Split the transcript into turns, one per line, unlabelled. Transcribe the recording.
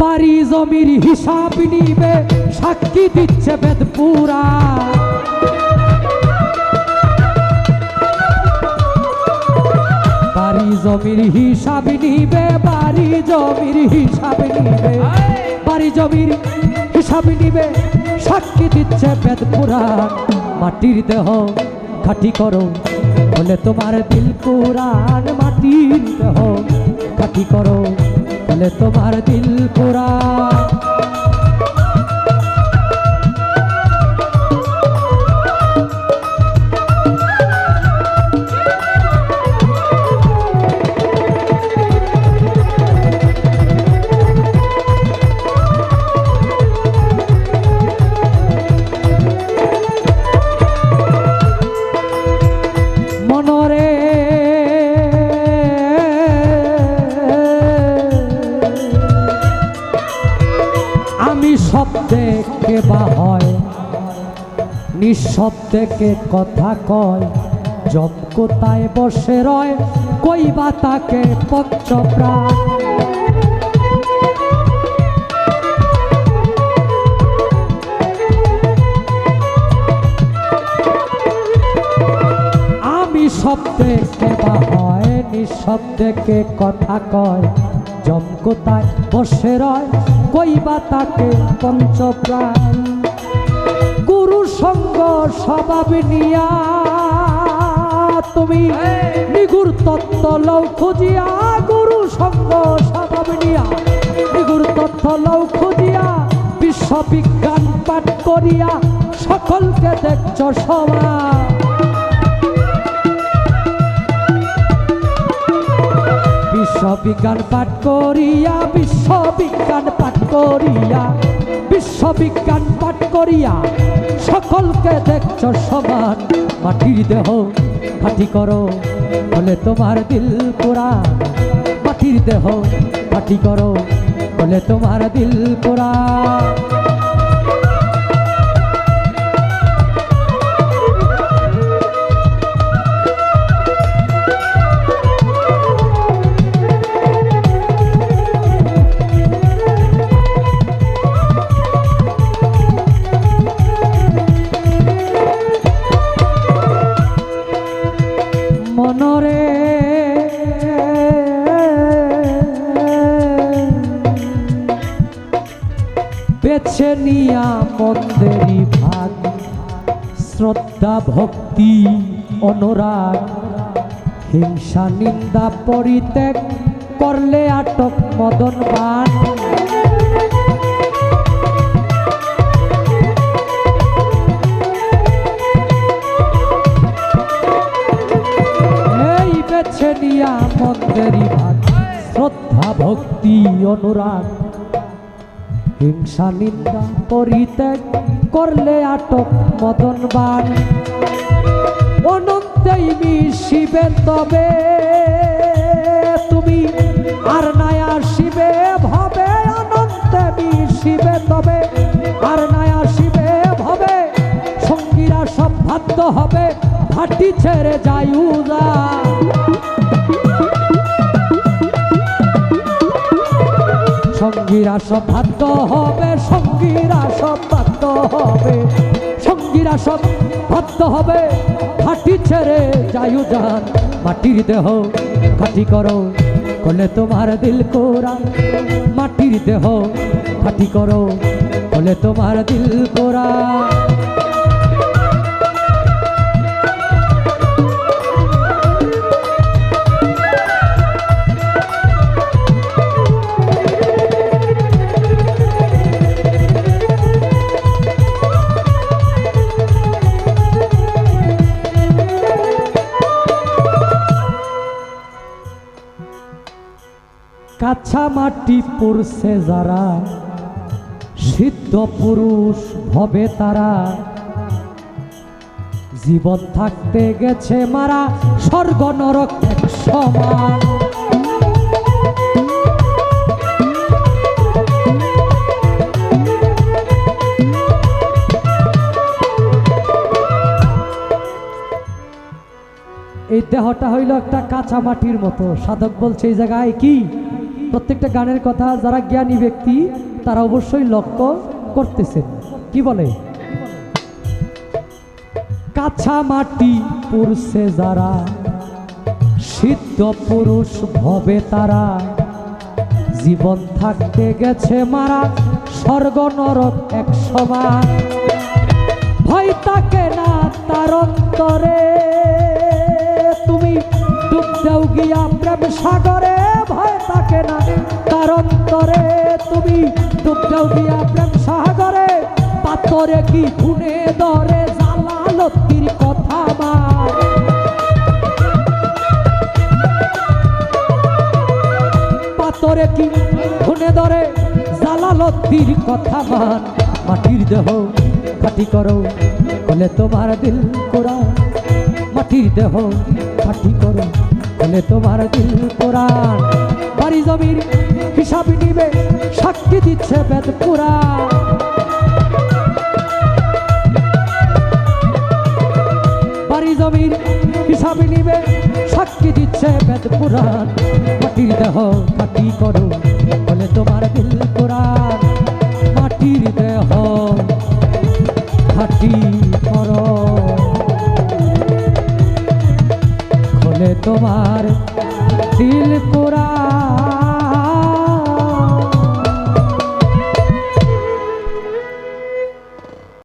বাড়ি জমির হিসাব নিবে, সাক্ষী দিচ্ছে বেদপুরা। বাড়ি জমির হিসাব নিবে, বাড়ি জমির হিসাব নিবে, বাড়ি জমির হিসাব নিবে, সাক্ষী দিচ্ছে বেদ পুরাণ মাটির দেহ খাটি করো, বলে তোমার দিল পুরাণ মাটির দেহ খাটি করো। বলে তোমার দিল পুরাণ আমি শব্দে কে বা হয়? নিঃশব্দে কে কথা কয়? জব কোথায় বসে রয়, কই বা তাকে পঞ্চপ্রাণ আমি শব্দে কে বা হয়, নিঃশব্দে কে কথা কয়? জম কোথায়? বসে রয়, কই বা তাকে পঞ্চপ্রাণ? গুরু সঙ্গ স্বভাব নিয়া তুমি নিগুর তত্ত্ব লও খুঁজিয়া, গুরু সঙ্গ স্বভাব নিয়া। নিগুর তত্ত্ব লও খুঁজিয়া বিশ্ববিজ্ঞান পাঠ করিয়া, সকলকে দেখছ সমান বিশ্ববিজ্ঞান পাঠ করিয়া, বিশ্ববিজ্ঞান পাঠ করিয়া, বিশ্ববিজ্ঞান পাঠ করিয়া, সকলকে দেখছ সমান, মাটির দেহ খাটি করো, বলে তোমার দিল পুরাণ মাটির দেহ খাটি করো, বলে তোমার দিল পুরাণ বেছে নিয়া মন্দেরি ভাগ। শ্রদ্ধা, ভক্তি, অনুরাগ। হিংসা, নিন্দা পরিত্যাগ করলে আটক মদন এই বেছে নিয়া মন্দেরি ভাগ। শ্রদ্ধা, ভক্তি, অনুরাগ। হিংসা নিন্দা পরিত্যাগ করলে আটক মদন বান অনন্তই মিশিবে তবে, তুমি আর নাই আসিবে ভাবে। অনন্তে মিশিবে তবে, আর নাই আসিবে ভাবে। সঙ্গীরা সব হবে, ভাটি ছেড়ে যাইউদা সঙ্গীরা সব ভাদ্য হবে, সঙ্গীরা সব ভাদ্য হবে, সঙ্গীরা সব ভাদ্য হবে। হাটি ছেড়ে যায়ু যান, মাটির দেহ খাটি করো, কলে তোমার দিল কোরা। মাটির দেহ খাটি করো, কলে তোমার দিল কোরা। কাছা মাটি পড়ছে যারা, সিদ্ধ পুরুষ ভবে তারা। জীবন থাকতে গেছে মারা, স্বর্গ নরক এক সমান। এই দেহটা হইল একটা কাঁচা মাটির মতো। সাধক বলছে, এই জায়গায় কি প্রত্যেকটা গানের কথা যারা জ্ঞানী ব্যক্তি, তারা অবশ্যই লক্ষ্য করতেছেন। কি বলে? কাঁচা মাটি পুরুষে যারা, সিদ্ধ পুরুষ ভবে তারা। জীবন থাকতে গেছে মারা, স্বর্গ, নরক এক সমান। ভয় তাকে না তার অন্তরে। তুমি ডুব দাও গিয়া প্রেম সাগরে। তাকে না তার অন্তরে তুমি ডুব দাও গিয়া প্রেম সাগরে, পাথরে কি খুনে ধরে জালালতির কথা মান পাথরে কি খুনে ধরে জালালতির কথা মান মাটির দেহ খাটি করো বলে তোমার দিল কোরআন মাটির দেহ খাটি করো বলে তোমার দিল কোরআন জমির হিসাব নিবে, সাক্ষী দিচ্ছে বেদ পুরাণ বাড়ি জমির হিসাব নিবে, সাক্ষী দিচ্ছে বেদ পুরাণ মাটির দেহ খাটি করো, বলে তোমার দিল কোরআন। মাটির দেহ খাটি করো। তোমার দিল কোরআন।